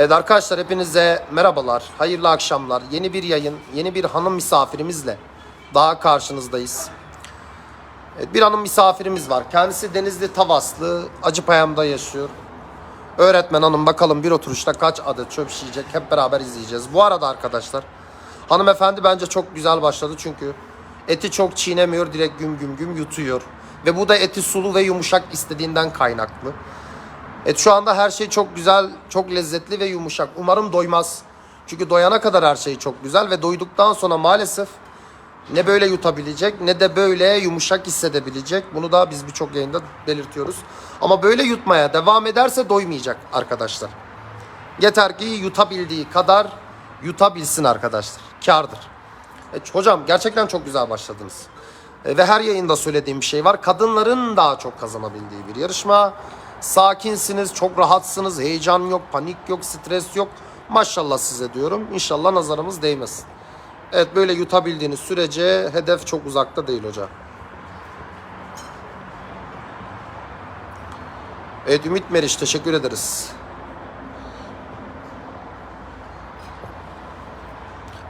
Evet arkadaşlar hepinize merhabalar, hayırlı akşamlar. Yeni bir yayın, yeni bir hanım misafirimizle daha karşınızdayız. Evet, bir hanım misafirimiz var. Kendisi Denizli Tavaslı, Acıpayam'da yaşıyor. Öğretmen hanım bakalım bir oturuşta kaç adet çöp şişecek hep beraber izleyeceğiz. Bu arada arkadaşlar hanımefendi bence çok güzel başladı çünkü eti çok çiğnemiyor direkt güm güm güm yutuyor. Ve bu da eti sulu ve yumuşak istediğinden kaynaklı. Evet şu anda her şey çok güzel, çok lezzetli ve yumuşak. Umarım doymaz. Çünkü doyana kadar her şey çok güzel ve doyduktan sonra maalesef ne böyle yutabilecek ne de böyle yumuşak hissedebilecek. Bunu da biz birçok yayında belirtiyoruz. Ama böyle yutmaya devam ederse doymayacak arkadaşlar. Yeter ki yutabildiği kadar yutabilsin arkadaşlar. Kardır. E, hocam gerçekten çok güzel başladınız. E, ve her yayında söylediğim bir şey var. Kadınların daha çok kazanabildiği bir yarışma. Sakinsiniz, çok rahatsınız, heyecan yok, panik yok, stres yok. Maşallah size diyorum. İnşallah nazarımız değmesin. Evet böyle yutabildiğiniz sürece hedef çok uzakta değil hocam. Evet Ümit Meriç teşekkür ederiz.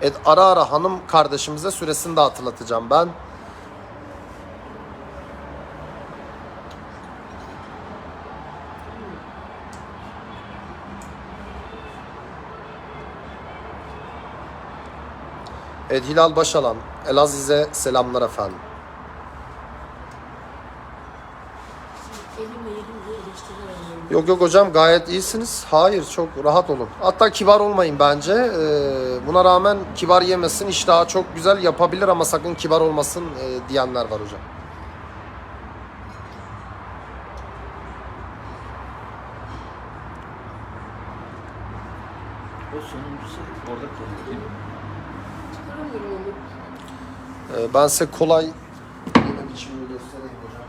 Evet ara ara hanım kardeşimize süresini de hatırlatacağım ben. Evet Hilal Başalan, Elaziz'e selamlar efendim. Yok yok hocam gayet iyisiniz. Hayır çok rahat olun. Hatta kibar olmayın bence. Ee, buna rağmen kibar yemesin iştahı çok güzel yapabilir ama sakın kibar olmasın e, diyenler var hocam. O sonuncusu orada kalıyor değil mi? Onu. Ee, ben size kolay yeme biçimini göstereyim hocam.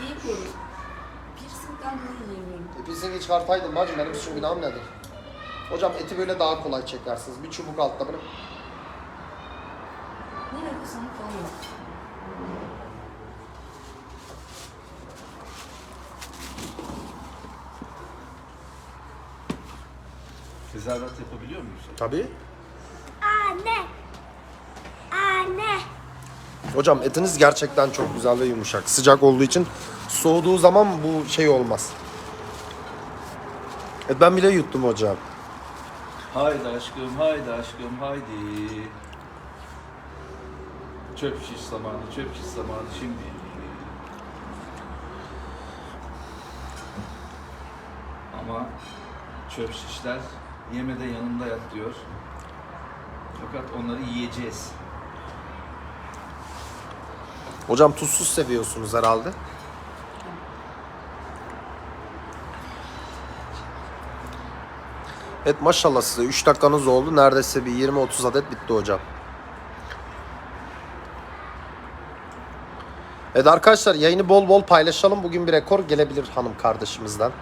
Yiyemiyorum. Piercing'den dolayı yiyemiyorum. E, Piercingi çıkartaydım bacım benim suçum günahım nedir? Hocam eti böyle daha kolay çekersiniz. Bir çubuk altta böyle Ne yapıyorsan falan. Tezahürat yapabiliyor muyuz? Tabii. Anne. Anne. Hocam etiniz gerçekten çok güzel ve yumuşak. Sıcak olduğu için soğuduğu zaman bu şey olmaz. Evet ben bile yuttum hocam. Haydi aşkım, haydi aşkım, haydi. Çöp şiş zamanı, çöp şiş zamanı şimdi. Ama çöp şişler yemede yanında yat diyor. Fakat onları yiyeceğiz. Hocam tuzsuz seviyorsunuz herhalde. Evet maşallah size 3 dakikanız oldu. Neredeyse bir 20-30 adet bitti hocam. Evet arkadaşlar yayını bol bol paylaşalım. Bugün bir rekor gelebilir hanım kardeşimizden.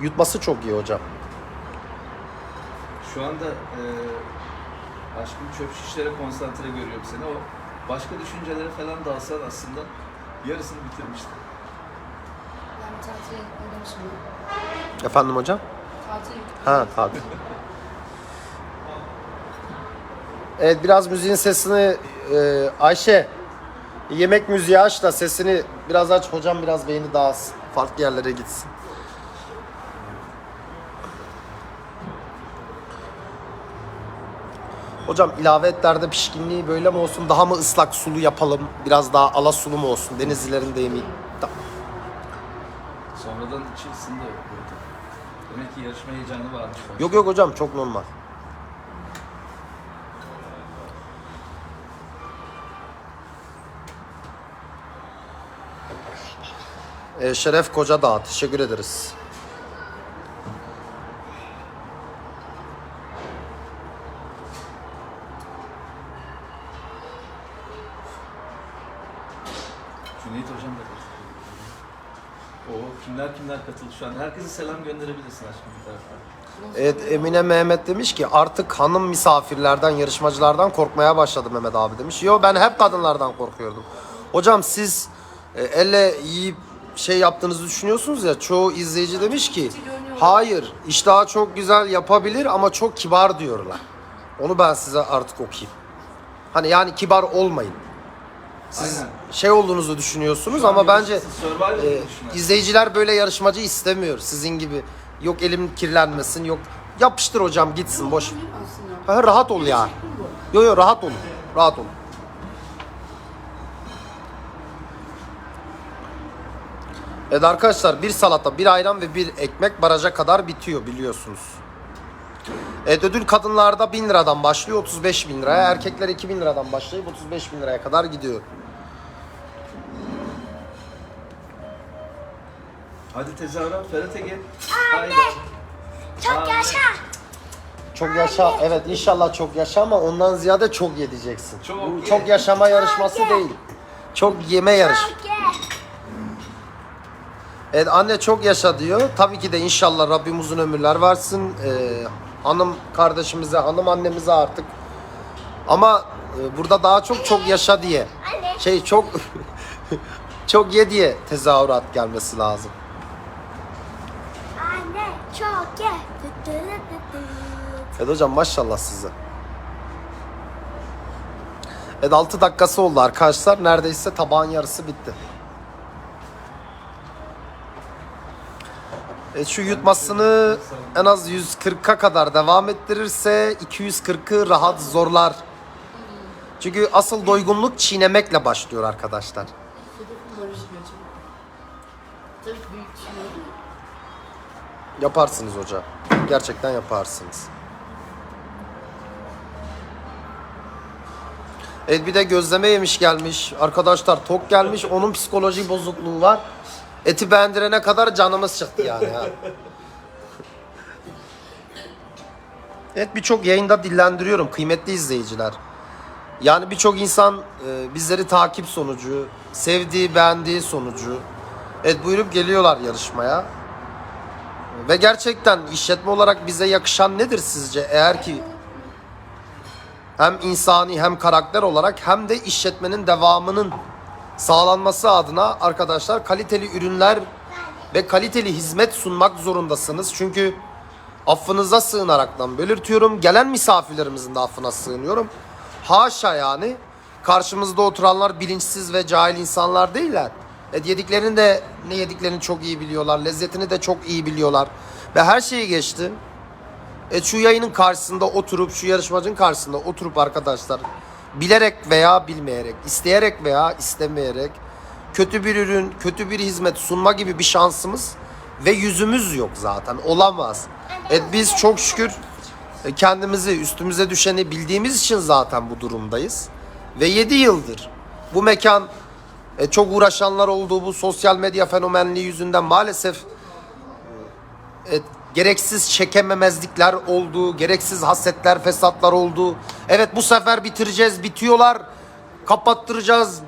Yutması çok iyi hocam. Şu anda e, aşkım çöp şişlere konsantre görüyorum seni. O başka düşüncelere falan dalsan aslında yarısını bitirmiştin. Ben tatile gitmedim şimdi. Efendim hocam? Tatile Ha tabii. Evet biraz müziğin sesini e, Ayşe yemek müziği aç da sesini biraz aç hocam biraz beyni dağılsın. Farklı yerlere gitsin. Hocam ilave etlerde pişkinliği böyle mi olsun daha mı ıslak sulu yapalım biraz daha ala sulu mu olsun denizlilerin deyimi. Tamam. Sonradan içi ısındı burada. Demek ki yarışma heyecanı varmış. Yok yok hocam çok normal. Ee, Şeref Koca Dağ teşekkür ederiz. Cüneyt Hocam da katıldı. O katıldı şu an. Herkese selam gönderebilirsin aşkım bir taraftan. Evet Emine Mehmet demiş ki artık hanım misafirlerden, yarışmacılardan korkmaya başladı Mehmet abi demiş. Yo ben hep kadınlardan korkuyordum. Hocam siz e, elle yiyip şey yaptığınızı düşünüyorsunuz ya çoğu izleyici demiş ki hayır iştahı çok güzel yapabilir ama çok kibar diyorlar. Onu ben size artık okuyayım. Hani yani kibar olmayın. Siz Aynen. şey olduğunuzu düşünüyorsunuz ama bence Survivor'ı e, düşünüyorum. izleyiciler böyle yarışmacı istemiyor. Sizin gibi yok elim kirlenmesin yok yapıştır hocam gitsin boş. Ha, rahat ol ya. Yo yo rahat olun. Rahat olun. Evet arkadaşlar bir salata, bir ayran ve bir ekmek baraja kadar bitiyor biliyorsunuz. Evet ödül kadınlarda 1000 liradan başlıyor 35 bin liraya. Erkekler 2000 liradan başlayıp 35 bin liraya kadar gidiyor. Hadi tezahürat Ferhat Ege. Haydi. Çok Anne. yaşa. Çok yaşa. Evet inşallah çok yaşa ama ondan ziyade çok yedeceksin. Çok Bu ye. çok yaşama yarışması ye. değil. Çok yeme yarışı. Çok ye. Evet anne çok yaşa diyor. Tabii ki de inşallah Rabbim uzun ömürler versin. Ee, hanım kardeşimize, hanım annemize artık. Ama e, burada daha çok çok yaşa diye. Anne. Şey çok çok ye diye tezahürat gelmesi lazım. Çok ye. Evet hocam maşallah size. Evet 6 dakikası oldu arkadaşlar. Neredeyse tabağın yarısı bitti. Evet şu yutmasını en az 140'a kadar devam ettirirse 240'ı rahat zorlar. Çünkü asıl doygunluk çiğnemekle başlıyor arkadaşlar. Fotoğrafı barışmıyor acaba. Tabii büyük düşünüyorum. Yaparsınız hocam. Gerçekten yaparsınız. Evet bir de gözleme yemiş gelmiş. Arkadaşlar tok gelmiş. Onun psikoloji bozukluğu var. Eti beğendirene kadar canımız çıktı yani. ha. Evet birçok yayında dillendiriyorum kıymetli izleyiciler. Yani birçok insan e, bizleri takip sonucu, sevdiği, beğendiği sonucu evet buyurup geliyorlar yarışmaya. Ve gerçekten işletme olarak bize yakışan nedir sizce? Eğer ki hem insani hem karakter olarak hem de işletmenin devamının sağlanması adına arkadaşlar kaliteli ürünler ve kaliteli hizmet sunmak zorundasınız. Çünkü affınıza sığınaraktan belirtiyorum. Gelen misafirlerimizin de affına sığınıyorum. Haşa yani karşımızda oturanlar bilinçsiz ve cahil insanlar değiller. Evet yediklerini de ne yediklerini çok iyi biliyorlar. Lezzetini de çok iyi biliyorlar. Ve her şeyi geçti. E şu yayının karşısında oturup şu yarışmacının karşısında oturup arkadaşlar bilerek veya bilmeyerek, isteyerek veya istemeyerek kötü bir ürün, kötü bir hizmet sunma gibi bir şansımız ve yüzümüz yok zaten. Olamaz. Evet biz çok şükür e, kendimizi üstümüze düşeni bildiğimiz için zaten bu durumdayız. Ve 7 yıldır bu mekan e, çok uğraşanlar olduğu bu sosyal medya fenomenliği yüzünden maalesef e, gereksiz çekememezlikler oldu, gereksiz hasetler, fesatlar oldu. Evet bu sefer bitireceğiz, bitiyorlar, kapattıracağız.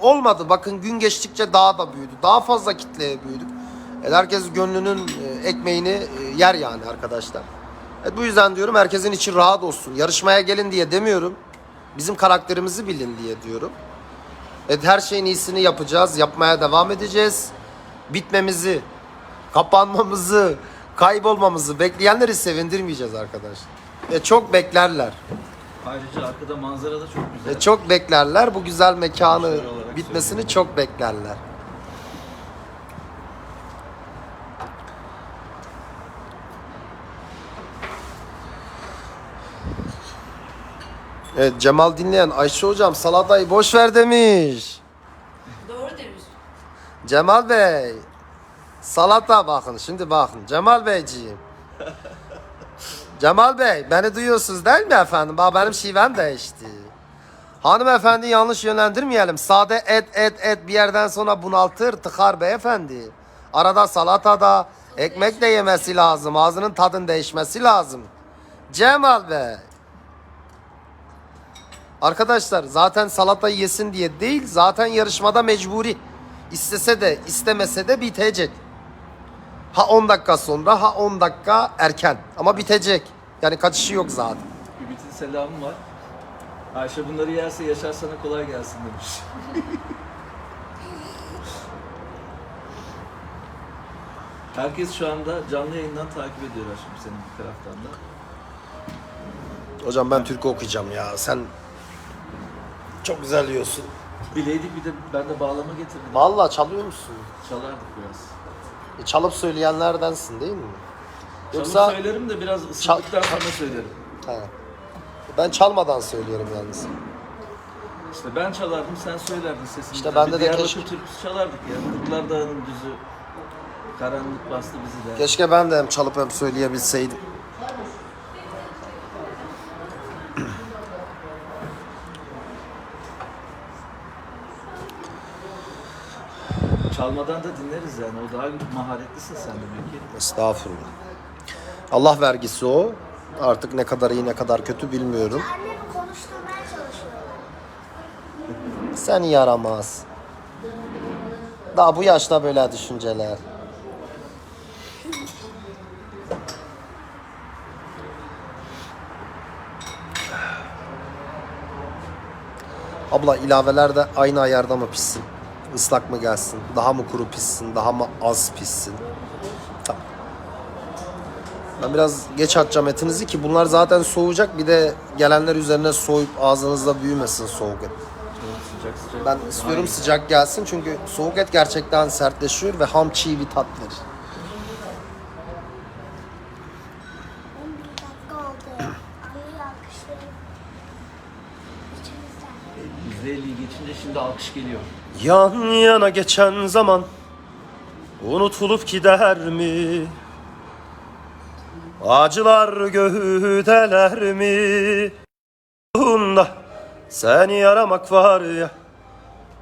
Olmadı. Bakın gün geçtikçe daha da büyüdü. Daha fazla kitleye büyüdük. Evet, herkes gönlünün e, ekmeğini e, yer yani arkadaşlar. Evet, bu yüzden diyorum herkesin içi rahat olsun. Yarışmaya gelin diye demiyorum. Bizim karakterimizi bilin diye diyorum. Evet her şeyin iyisini yapacağız. Yapmaya devam edeceğiz. Bitmemizi, kapanmamızı, kaybolmamızı bekleyenleri sevindirmeyeceğiz arkadaşlar. E çok beklerler. Ayrıca arkada manzara da çok güzel. E çok beklerler. Bu güzel mekanı bitmesini çok beklerler. Evet Cemal dinleyen Ayşe hocam salatayı boş ver demiş. Doğru demiş. Cemal Bey. Salata bakın şimdi bakın. Cemal Beyciğim. Cemal Bey beni duyuyorsunuz değil mi efendim? Bak benim şivem değişti. Hanımefendi yanlış yönlendirmeyelim. Sade et et et bir yerden sonra bunaltır tıkar beyefendi. Arada salata da ekmek de yemesi lazım. Ağzının tadın değişmesi lazım. Cemal Bey. Arkadaşlar zaten salatayı yesin diye değil zaten yarışmada mecburi. İstese de istemese de bitecek. Ha 10 dakika sonra ha 10 dakika erken ama bitecek. Yani kaçışı yok zaten. Ümit'in selamı var. Ayşe bunları yerse yaşar sana kolay gelsin demiş. Herkes şu anda canlı yayından takip ediyorlar şimdi senin bir taraftan da. Hocam ben türkü okuyacağım ya. Sen çok güzel yiyorsun. Bileydik bir de ben de bağlama getirdim. Vallahi çalıyor musun? Çalardık biraz. E, çalıp söyleyenlerdensin değil mi? Çalıp Yoksa söylerim de biraz ısındıktan sonra söylerim. He. Ben çalmadan söylüyorum yalnız. İşte ben çalardım sen söylerdin sesini. İşte bende de Diyarbakır keşke- türküsü çalardık ya. Kırklar Dağı'nın düzü. Karanlık bastı bizi de. Keşke ben de hem çalıp hem söyleyebilseydim. Çalmadan da dinleriz yani. O daha maharetlisin sen demek ki. Estağfurullah. Allah vergisi o. Artık ne kadar iyi ne kadar kötü bilmiyorum. Annemi konuşturmaya çalışıyorlar. Sen yaramaz. Daha bu yaşta böyle düşünceler. Abla ilaveler de aynı ayarda mı pişsin? Islak mı gelsin? Daha mı kuru pişsin? Daha mı az pişsin? Tamam. Ben biraz geç atacağım etinizi ki bunlar zaten soğuyacak. Bir de gelenler üzerine soğuyup ağzınızda büyümesin soğuk et. Sıcak sıcak. Ben istiyorum sıcak gelsin çünkü soğuk et gerçekten sertleşiyor ve ham çiğ bir tat verir. Şimdi alkış geliyor. Yan yana geçen zaman unutulup gider mi? Acılar göğüdeler mi? Bunda seni aramak var ya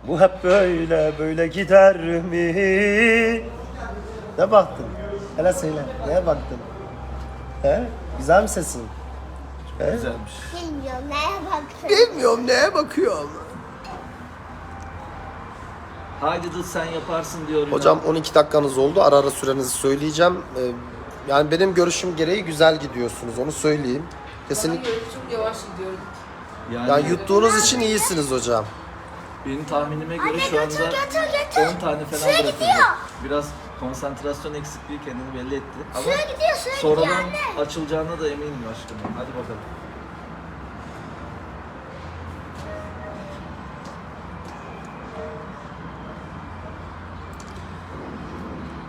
Bu hep böyle böyle gider mi? Ne baktın? Hele söyle. Neye baktın? He? Güzel mi sesin? He? Güzelmiş. Bilmiyorum neye baktın. Bilmiyorum neye bakıyorum. Haydi dur sen yaparsın diyor. Ünal. Hocam 12 dakikanız oldu. Ara ara sürenizi söyleyeceğim. Ee, yani benim görüşüm gereği güzel gidiyorsunuz. Onu söyleyeyim. Bana Kesinlikle. göre çok yavaş gidiyorum. yani, Yani yuttuğunuz için iyisiniz hocam. benim tahminime göre Anne şu anda götür götür. 10 tane falan Suya bırakıldı. gidiyor. Biraz konsantrasyon eksikliği kendini belli etti. Ama Suya gidiyor suya gidiyor sonradan anne. açılacağına da eminim aşkım. Hadi bakalım.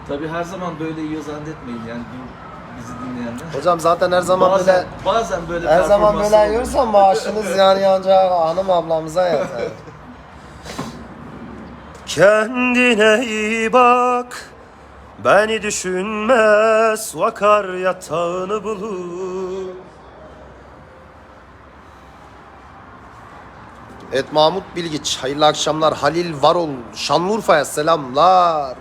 Tabi her zaman böyle yiyor zannetmeyin yani bu- bizi dinleyenler. Hocam zaten her zaman bazen, böyle bazen böyle her zaman böyle oluyor. yiyorsan maaşınız yani ancak hanım ablamıza yeter. Kendine iyi bak Beni düşünmez Vakar yatağını bulur Evet Mahmut Bilgiç hayırlı akşamlar Halil Varol Şanlıurfa'ya selamlar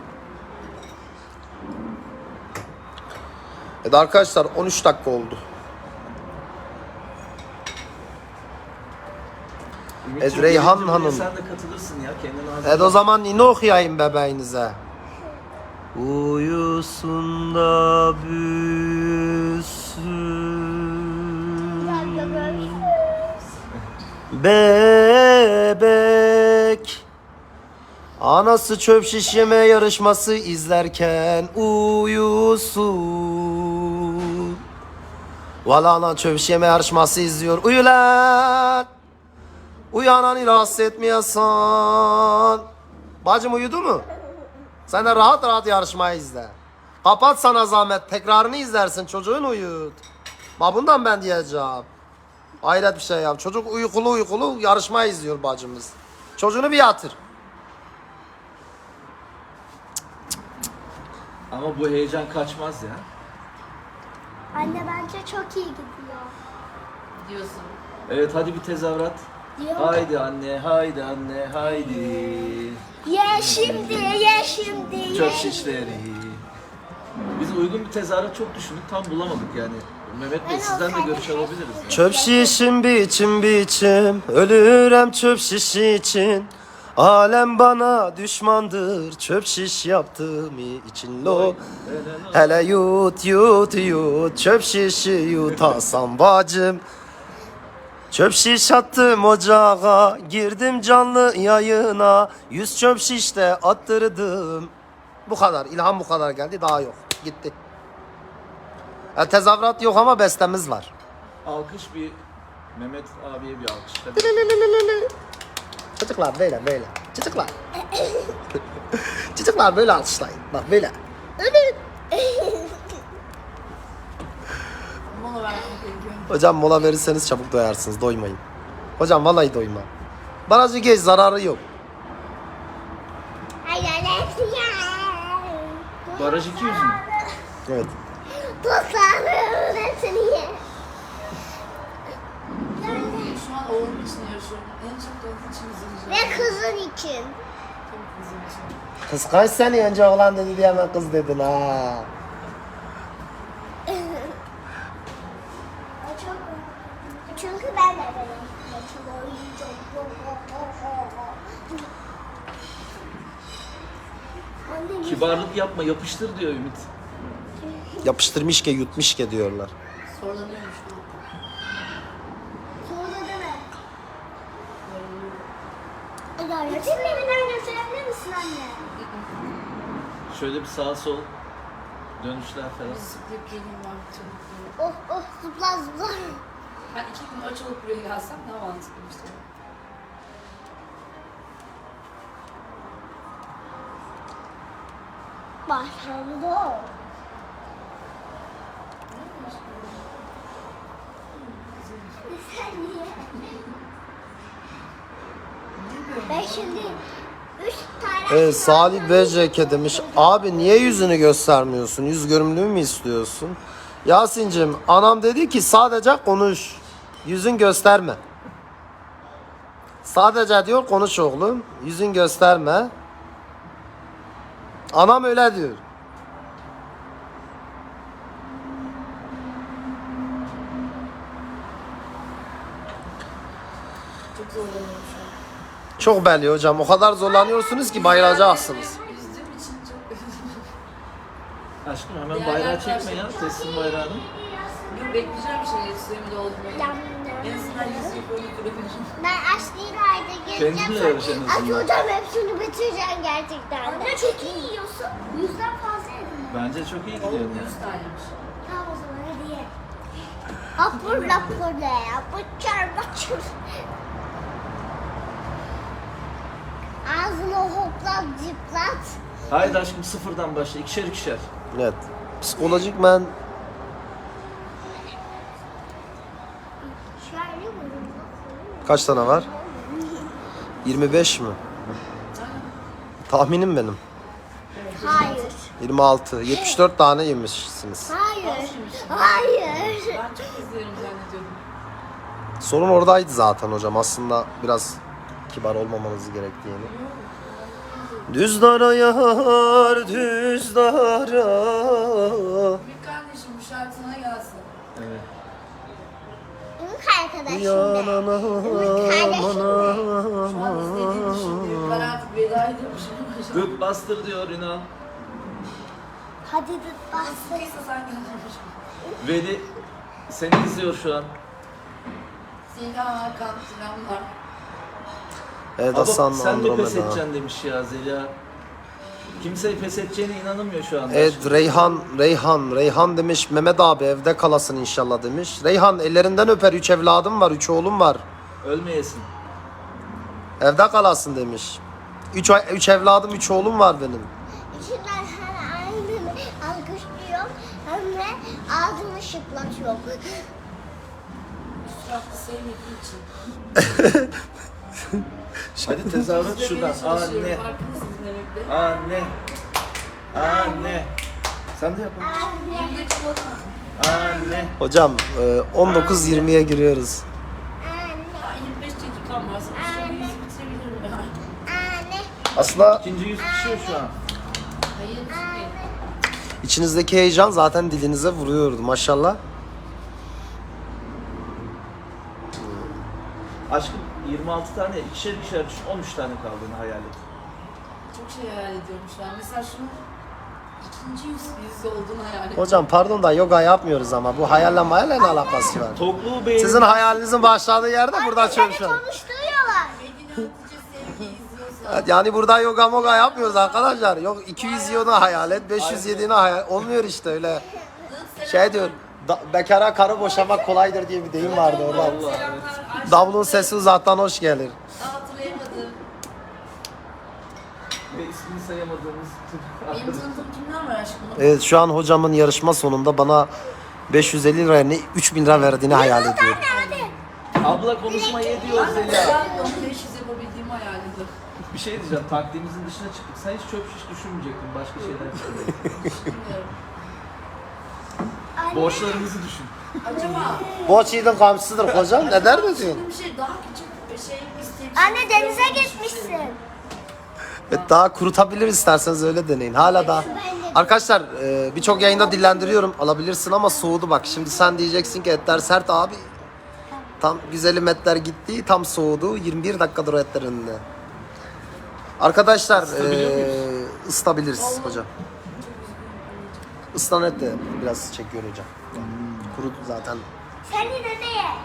Evet arkadaşlar 13 dakika oldu Evet, Reyhan Hanım. Sen de katılırsın ya hazırla. Evet o zaman yine okuyayım bebeğinize. Uyusun da büyüsün Bebek Anası çöp şişeme yarışması izlerken uyusun Valla anan çöp şişeme yarışması izliyor Uyu lan Uyananı rahatsız etmiyorsan. Bacım uyudu mu? Sen de rahat rahat yarışmayı izle. Kapat sana zahmet. Tekrarını izlersin. Çocuğun uyut. Ma bundan ben diyeceğim. Hayret bir şey ya. Çocuk uykulu uykulu yarışma izliyor bacımız. Çocuğunu bir yatır. Ama bu heyecan kaçmaz ya. Anne bence çok iyi gidiyor. Diyorsun. Evet hadi bir tezahürat. Diyor. Haydi anne, haydi anne, haydi. Ye şimdi ye şimdi ye. Çöp şişleri. Biz uygun bir tezahürat çok düşündük, tam bulamadık yani. Mehmet Bey Ben sizden de görüş alabiliriz. Çöp şişim biçim biçim Ölürem çöp şiş için Alem bana düşmandır Çöp şiş yaptığım için lo Hele yut yut yut Çöp şişi yutasam bacım Çöp şiş attım ocağa Girdim canlı yayına Yüz çöp şişte attırdım Bu kadar ilham bu kadar geldi daha yok gitti. E, tezahürat yok ama bestemiz var. Alkış bir Mehmet abiye bir alkış. Çocuklar böyle böyle. Çocuklar. Çocuklar böyle alkışlayın. Bak böyle. Mola vermek gerekiyor. Hocam mola verirseniz çabuk doyarsınız. Doymayın. Hocam vallahi doyma. Barajı geç zararı yok. Baraj 200 mü? Evet. Tuzlarım hepsini ye. Şu an oğlum için yarışıyorum. En çok da onun için üzüleceğim. Ve kızın için. Tabii kızım için. Kıskanç seni önce oğlan dedi diye hemen kız dedin ha. Çünkü ben de böyle. Çok oyuncak. Anne Kibarlık yapma yapıştır diyor Ümit. Yapıştırmış ki yutmuş ki diyorlar. Sorlanıyormuş şu an. Sonra deme. Ya Senin evinden gösterebilir misin anne? Şöyle bir sağ sol dönüşler falan. Bir geleyim var. Oh oh zıpla zıpla. Ben iki gün aç olup buraya gelsem daha mantıklı işte. Başladı. Sen niye? Ben şimdi üç tane Evet Salih BJK demiş. Abi niye yüzünü göstermiyorsun? Yüz görümlüğü mü istiyorsun? Yasin'cim anam dedi ki sadece konuş. Yüzün gösterme. Sadece diyor konuş oğlum. Yüzün gösterme. Anam öyle diyor. Çok zorlanıyorum şu an. Çok belli hocam. O kadar zorlanıyorsunuz ki bayılacaksınız. Üzdüğüm için çok Aşkım hemen bayrağı çekme ya. Teslim bayrağını. Yok bekleyeceğim şey suyumu doldurmayı. En azından yüz yıkayıp durabilirim. Ben Aslı'ylayda Kendinle gezeceğim. yarış en azından. Atacağım hepsini bitireceğim gerçekten. Anne çok iyi yiyorsun. Yüzden fazla yedin. Bence çok iyi gidiyor. Oğlum ya. yüz taneymiş. Tamam o zaman hadi ye. Hapur lapur ne ya? Bıçar bıçır. Ağzını hoplat zıplat. Haydi aşkım sıfırdan başla. İkişer ikişer. Evet. Psikolojik men Şöyle kaç tane var? 25 mi? Tahminim benim. Hayır. 26. 74 tane yemişsiniz. Hayır. Hayır. Ben çok izliyorum zannediyordum. Sorun oradaydı zaten hocam. Aslında biraz kibar olmamanız gerektiğini. Düz dara yar, düz dara. Büyük kardeşim bu şarkı sana gelsin. Evet. Ümit arkadaşım Yanana, Şu an izlediğim düşündüğüm ben artık veda ediyormuşum. Gık bastır diyor Ünal. Hadi dıt bastır. Sıkıysa sen gelmişim. Veli seni izliyor şu an. Zeliha Hakan selamlar. Evet Hasan sen de pes Andromeda. edeceksin demiş ya Zeliha. Kimse pes edeceğine inanamıyor şu anda. Evet Reyhan, Reyhan, Reyhan demiş Mehmet abi evde kalasın inşallah demiş. Reyhan ellerinden öper üç evladım var, üç oğlum var. Ölmeyesin. Evde kalasın demiş. Üç, üç evladım, üç oğlum var benim. İçinden her aynını alkışlıyor. Hem de ağzını şıklatıyor. Suratlı sevmediği için. Hadi tezahürat şuradan. Anne. Anne. Anne. Sen de yap. Anne. Hocam e, 19-20'ye giriyoruz. Anne, Daha 25 dakikam var. Sana şöyle yüzü bitirebilirim ben. anne, Aslında İkinci yüz pişiyor şu an. İçinizdeki heyecan zaten dilinize vuruyordu maşallah. Aşkım 26 tane ikişer ikişer düşün 13 tane kaldığını hayal et. Çok şey hayal ediyorum şu an. Mesela şunun ikinci yüz yüz olduğunu hayal ediyorum. Hocam pardon da yoga yapmıyoruz ama bu hayalle mayalle ne alakası var? Tokluğu beğenin. Sizin hayalinizin başladığı yerde burada Seni çalışıyorum. konuşturuyorlar. Medine sevgi izliyorsa Yani burada yoga moga yapmıyoruz arkadaşlar. Yok 200 yiyorunu hayal et, 500 yediğini hayal Olmuyor işte öyle. Şey diyor, da, bekara karı boşamak kolaydır diye bir deyim vardı orada. Davulun sesi uzaktan hoş gelir. Hatırlayamadım. Ve ismini sayamadığımız Benim tanıdığım kimler var aşkım? Evet şu an hocamın yarışma sonunda bana 550 liraya ne 3000 lira verdiğini hayal ediyorum. Abla konuşmayı diyor Ben de Zeliha. ben 500 yapabildiğimi hayal ediyorum. Bir şey diyeceğim. Taktiğimizin dışına çıktık. Sen hiç çöp şiş düşünmeyecektin. Başka şeyler. Bilmiyorum. Borçlarımızı düşün. Acaba Boş yiğidin kamçısıdır hocam. Ne der mi diyorsun? bir şey daha küçük bir şey isteyeyim. Anne denize gitmişsin. Evet, daha kurutabilir isterseniz öyle deneyin. Hala daha. Arkadaşlar e, birçok yayında dillendiriyorum. Alabilirsin ama soğudu bak. Şimdi sen diyeceksin ki etler sert abi. Tam güzelim etler gitti. Tam soğudu. 21 dakikadır o etler önünde. Arkadaşlar e, ısıtabiliriz hocam. Isıtan et de biraz çekiyor hocam. Kurudu zaten. Seni de ne?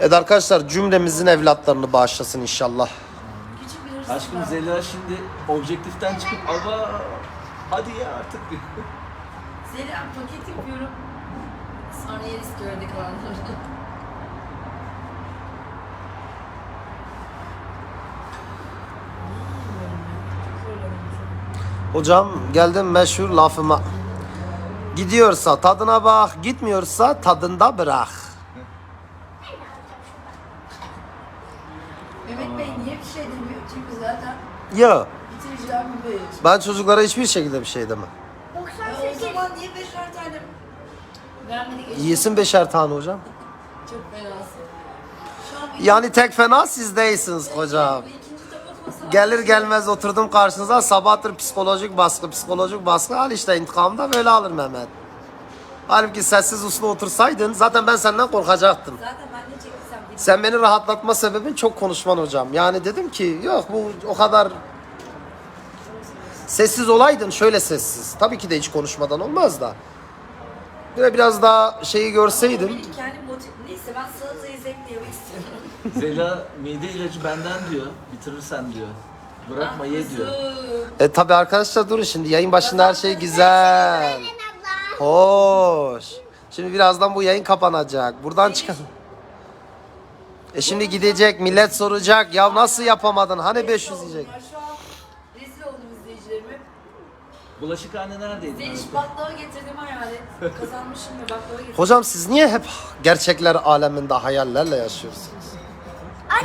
Evet arkadaşlar cümlemizin evlatlarını bağışlasın inşallah. Aşkım. Zeliha şimdi objektiften çıkıp ama hadi ya artık. Zeliha paket yapıyorum. Sonra yeriz ki örnek Hocam geldim meşhur lafıma. Gidiyorsa tadına bak, gitmiyorsa tadında bırak. Mehmet Bey niye bir şey demiyor? Çünkü zaten Ya bitireceğim bir bey. ben çocuklara hiçbir şekilde bir şey demem. Ya o 98. zaman niye beşer tane vermedik eşim? Yesin beşer tane hocam. Çok fenasın. Şu an Yani tek fena siz değilsiniz hocam. Gelir gelmez oturdum karşınıza sabahtır psikolojik baskı, psikolojik baskı al işte intikamı da böyle alır Mehmet. Halbuki sessiz uslu otursaydın zaten ben senden korkacaktım. Zaten ben ne çektiysem gidip Sen beni rahatlatma sebebin çok konuşman hocam. Yani dedim ki yok bu o kadar sessiz olaydın şöyle sessiz. Tabii ki de hiç konuşmadan olmaz da. Böyle biraz daha şeyi görseydim. Benim motiv... Neyse ben yemek Zeliha mide ilacı benden diyor. Bitirirsen diyor. Bırakma ye diyor. E tabii arkadaşlar durun şimdi yayın başında her şey güzel. Hoş. Şimdi birazdan bu yayın kapanacak. Buradan çıkan. E şimdi gidecek millet soracak ya nasıl yapamadın hani 500 diyecek. Şu an rezil oldum izleyicilerime. Bulaşıkhane neredeydi? Zeliş baklava getirdiğimi hayal et. Kazanmışım ve baklava getirdim. Hocam siz niye hep gerçekler aleminde hayallerle yaşıyorsunuz?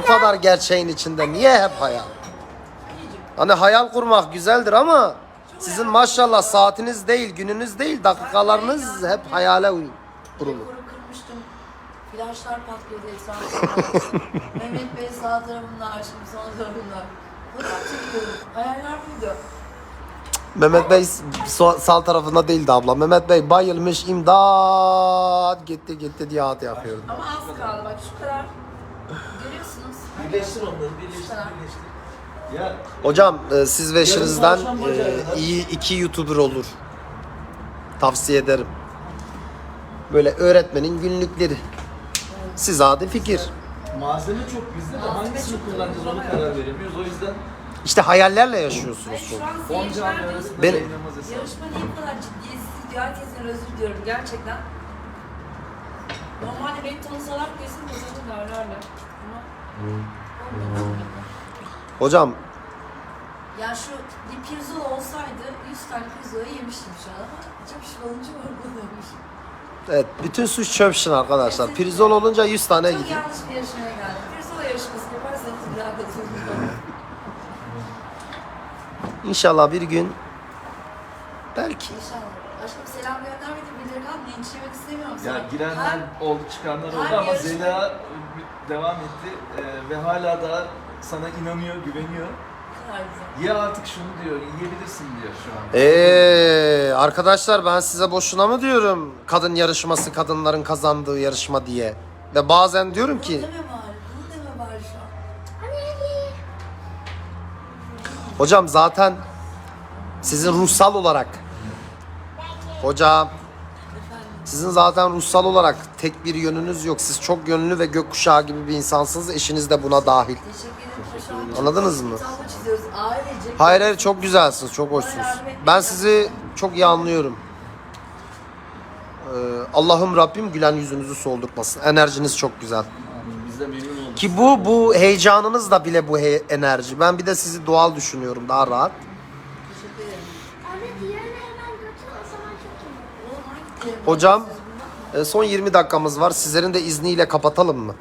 Bu kadar gerçeğin içinde niye hep hayal? Hani hayal kurmak güzeldir ama sizin maşallah saatiniz değil, gününüz değil, dakikalarınız hep hayale kurulu. Flaşlar patlıyordu etrafımda. Mehmet Bey sağ tarafımda, Ayşem sol tarafımda. Fotoğraf çekiyorum. Hayaller buydu. Mehmet Bey so- sağ tarafında değildi abla. Mehmet Bey bayılmış imdat gitti gitti diye hat yapıyordu. Ama az kaldı bak şu kadar. Görüyorsunuz. Birleştir onları, birleştir, birleştir. Ya Hocam e, siz ve eşinizden e, iyi iki YouTuber olur. Tavsiye ederim. Böyle öğretmenin günlükleri. Siz adi fikir. malzeme çok bizde de hangisini kullanacağız onu karar veremiyoruz. O yüzden İşte hayallerle yaşıyorsunuz. Hayır şu an 10 seyirciler arasında Ben- yayınlamaz hesap. Yarışma niye bu kadar ciddiyetsiz diyor. Herkesten özür diliyorum gerçekten. Normalde beni tanısalar kesin kazanır derlerle. Ama olmadı. Hocam Ya şu bir pirzola olsaydı 100 tane pirzola yemiştim şu an ama çok pişmanlıcı olmamış. evet bütün suç çöpşün arkadaşlar. Pirzol olunca 100 tane Çok gidiyor. yanlış bir yarışmaya geldim. Pirzola yarışması yaparsanız bir daha katılırım. İnşallah bir gün belki. İnşallah. Aşkım selam göndermedi yemek istemiyorum Ya sana. girenler Her- oldu, çıkanlar oldu ama yarışma- Zeliha devam etti e, ve hala da sana inanıyor, güveniyor. Ye artık şunu diyor, yiyebilirsin diyor şu an. Eee Ee, arkadaşlar ben size boşuna mı diyorum kadın yarışması kadınların kazandığı yarışma diye. Ve bazen diyorum Bunu ki deme bari. Bunu deme bari şu an. hocam zaten sizin ruhsal olarak hocam. Sizin zaten ruhsal olarak tek bir yönünüz yok. Siz çok yönlü ve gökkuşağı gibi bir insansınız. Eşiniz de buna dahil. Teşekkür ederim paşam. Anladınız mı? Tablo çiziyoruz ailecek. Hayır hayır çok güzelsiniz, çok hoşsunuz. Ben sizi çok iyi anlıyorum. Ee, Allah'ım Rabbim gülen yüzünüzü soldurtmasın. Enerjiniz çok güzel. Amin. Biz de memnun olduk. Ki bu bu heyecanınız da bile bu he- enerji. Ben bir de sizi doğal düşünüyorum daha rahat. Teşekkür ederim. Anne diğerini hemen götür o zaman çok iyi. Oğlum hangi diyelim? Hocam e, son 20 dakikamız var. Sizlerin de izniyle kapatalım mı?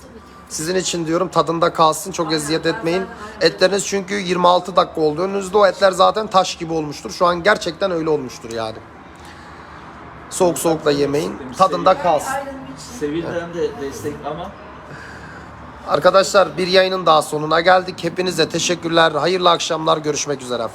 Sizin için diyorum tadında kalsın. Çok eziyet etmeyin. Etleriniz çünkü 26 dakika oldu. Önünüzde o etler zaten taş gibi olmuştur. Şu an gerçekten öyle olmuştur yani. Soğuk soğuk da yemeyin. Tadında kalsın. Sevil'den de destek ama Arkadaşlar bir yayının daha sonuna geldik. Hepinize teşekkürler. Hayırlı akşamlar. Görüşmek üzere.